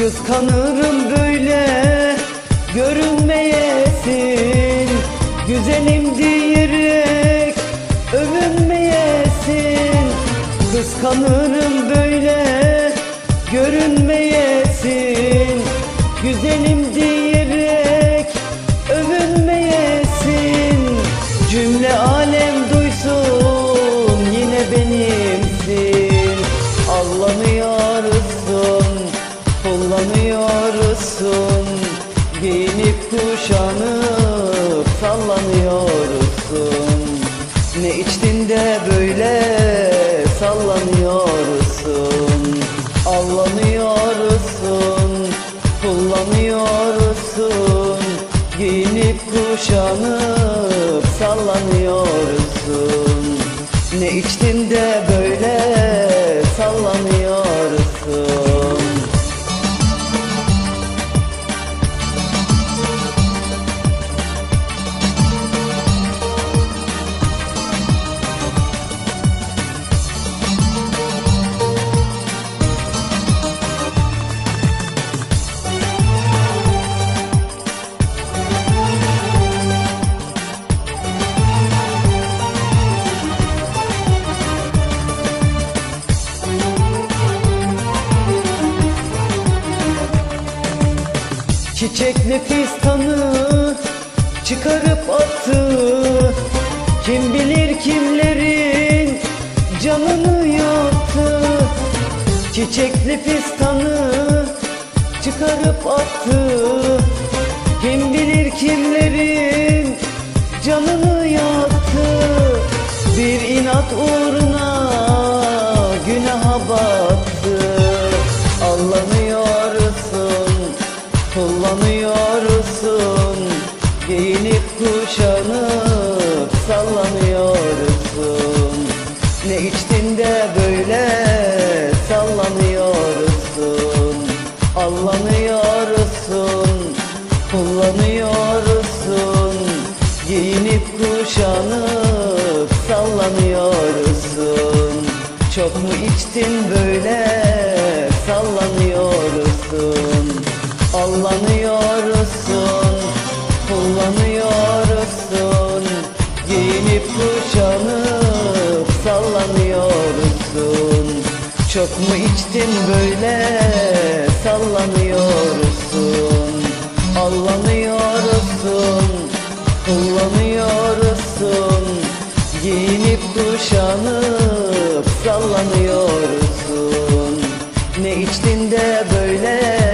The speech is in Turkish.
Kıskanırım böyle görünmeyesin. Güzelim diyerek övünmeyesin. Kıskanırım böyle görünmeyesin sallanıyorsun. Ne içtin de böyle sallanıyorsun. Allanıyorsun, kullanıyorsun. Giyinip kuşanıp sallanıyorsun. Ne içtin de böyle Çiçekli fistanı çıkarıp attı Kim bilir kimlerin canını yaktı. Çiçekli fistanı çıkarıp attı Kim bilir kimlerin canını yaktı. Bir inat uğruna Kullanıyorsun. Giyinip kuşanıp sallanıyorsun. Ne içtin de böyle sallanıyorsun. Allanıyorsun Kullanıyorsun. Giyinip kuşanıp sallanıyorsun. Çok mu içtin böyle Allanıyorsun, kullanıyorsun. Giyinip kuşanıp sallanıyorsun Çok mu içtin böyle? Sallanıyorsun Allanıyorsun, kullanıyorsun. Giyinip kuşanıp sallanıyorsun. Ne içtin de böyle